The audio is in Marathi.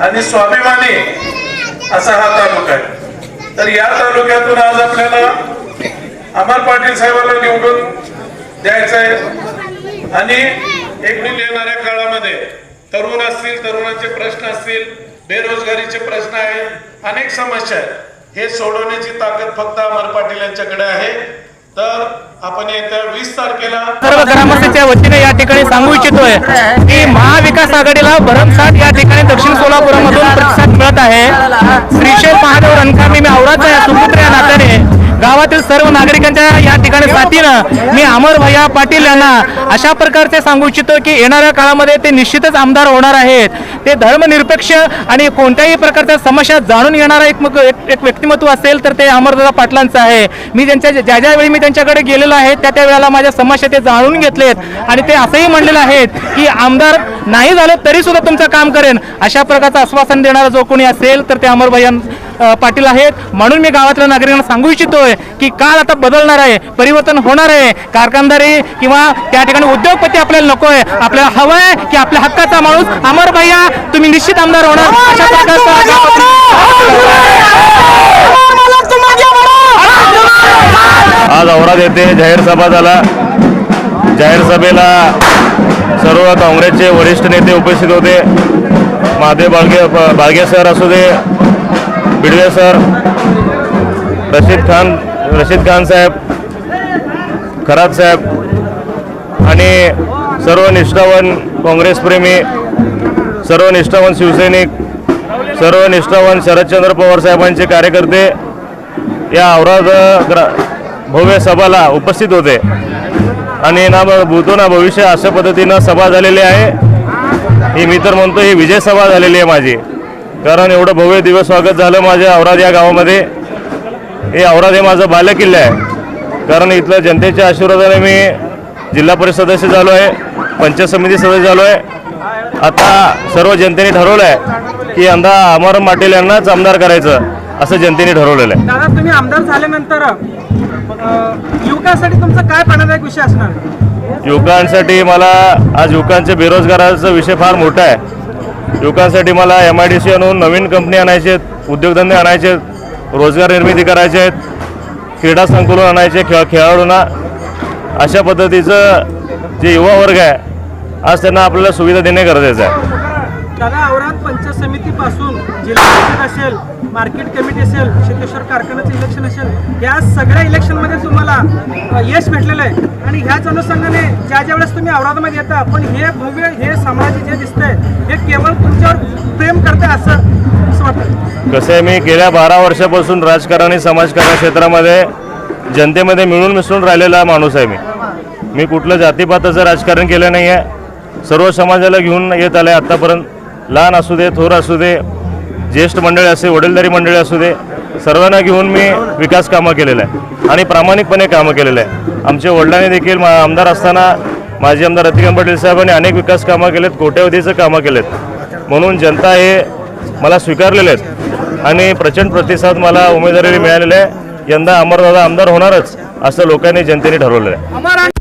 आणि स्वाभिमानी असा हा तालुका आहे. तर या तालुक्यातून आज आपल्याला अमर पाटील साहेबांना निवडून द्यायचं आहे आणि एकूण येणाऱ्या काळामध्ये तरुण असतील तरुणांचे प्रश्न असतील बेरोजगारीचे प्रश्न आहेत अनेक समस्या आहेत. हे सोडवण्याची ताकद फक्त अमर पाटील यांच्याकडे आहे. तर आपण येत्या वीस तारखेला सर्व ग्रामस्थांच्या वतीने या ठिकाणी सांगू इच्छितोय की महाविकास आघाडीला भरमसाठ या ठिकाणी दक्षिण सोलापुरामधून प्रतिसाद मिळत आहे. श्रीशैल महादेव रणकामी गावातील सर्व नागरिकांच्या या ठिकाणी साथीनं मी अमर भैया पाटील यांना अशा प्रकारचे सांगू इच्छितो की येणाऱ्या काळामध्ये ते निश्चितच आमदार होणार आहेत. ते धर्मनिरपेक्ष आणि कोणत्याही प्रकारच्या समस्या जाणून घेणारा एक एक व्यक्तिमत्व असेल तर ते अमरदादा पाटलांचं आहे. मी त्यांच्या ज्या ज्या वेळी मी त्यांच्याकडे गेलेलो आहे त्या त्या वेळेला माझ्या समस्या ते जाणून घेतलेत. आणि ते असंही म्हणलेलं आहेत की आमदार नाही झालं तरी सुद्धा तुमचं काम करेन. अशा प्रकारचं आश्वासन देणारा जो कोणी असेल तर ते अमर भैया अ, पाटील आहेत. म्हणून मी गावातल्या नागरिकांना सांगू इच्छितोय की काळ आता बदलणार आहे परिवर्तन होणार आहे. कारखानदारी किंवा त्या ठिकाणी उद्योगपती आपल्याला नको आहे आपल्याला हवं आहे की आपल्या हक्काचा माणूस अमर भैया तुम्ही निश्चित आमदार होणार. अशा प्रकारचा आज औराद येथे जाहीर सभा झाला. जाहीर सभेला सर्व काँग्रेसचे वरिष्ठ नेते उपस्थित होते. महादेव बाळगे बाळगे सर असू दे बिडवे सर रशीद खान रशीद खान साहेब खरात साहेब आणि सर्व निष्ठावान काँग्रेसप्रेमी सर्व निष्ठावान शिवसैनिक सर्व निष्ठावान शरदचंद्र पवार साहेबांचे कार्यकर्ते या औराद ग्रा भव्य सभाला उपस्थित होते. आणि ना भूतो ना भविष्य अशा पद्धतीनं सभा झालेली आहे. ही मी तर म्हणतो ही विजय सभा झालेली आहे माझी. कारण एवढं भव्य दिवस स्वागत झालं माझ्या औराद या गावामध्ये. हे औराद हे माझं बालेकिल्ले आहे. कारण इथलं जनतेच्या आशीर्वादाने मी जिल्हा परिषद सदस्य झालो आहे पंचायत समिती सदस्य झालो आहे. आता सर्व जनतेने ठरवलं आहे की यंदा अमर पाटील यांनाच आमदार करायचं असं जनतेने ठरवलेलं आहे. दादा तुम्ही आमदार झाल्यानंतर युवकांसाठी तुमचा काय प्राणदायक विषय असणार? युवकांसाठी मला आज युवकांच्या बेरोजगाराचा विषय फार मोठा आहे. युवकांसाठी मला एम आय डी सी आणून नवीन कंपनी आणायचे आहेत उद्योगधंदे आणायचे आहेत रोजगार निर्मिती करायचे आहेत क्रीडा संकुलन आणायचे खेळ खेळाडूंना अशा पद्धतीचं जे युवा वर्ग आहे आज त्यांना आपल्याला सुविधा देणे गरजेचं आहे. दादा औरात पंचायत समितीपासून जिल्हा परिषद असेल मार्केट कमिटी असेल शेतेश्वर कारखान्याचं इलेक्शन असेल या सगळ्या इलेक्शनमध्ये तुम्हाला यश भेटलेलं आहे. आणि ह्याच अनुषंगाने ज्या ज्या वेळेस तुम्ही औरादामध्ये येता पण हे भव्य हे समाज जे दिसतंय हे केवळ तुमच्यावर प्रेम करते असं असं वाटतं कसं आहे मी गेल्या बारा वर्षापासून राजकारण आणि समाजकारण क्षेत्रामध्ये जनतेमध्ये मिळून मिसळून राहिलेला माणूस आहे मी. मी कुठलं जातीपाताचं राजकारण केलं नाही आहे सर्व समाजाला घेऊन येत आलं आहे आत्तापर्यंत लहान असू दे थोर असू दे ज्येष्ठ मंडळी असे वडीलधारी मंडळी असू दे सर्वांना घेऊन मी विकास कामं केलेलं आहे आणि प्रामाणिकपणे कामं केलेलं आहे आमच्या वडिलांनी देखील मा आमदार असताना माजी आमदार रतिकांत पाटील साहेबांनी अनेक विकास कामं केलेत कोट्यवधीचं कामं केलेत. म्हणून जनता हे मला स्वीकारलेले आहेत. आणि प्रचंड प्रतिसाद मला उमेदवारी मिळालेला आहे. यंदा अमरदादा आमदार होणारच असं लोकांनी जनतेने ठरवलेलं आहे.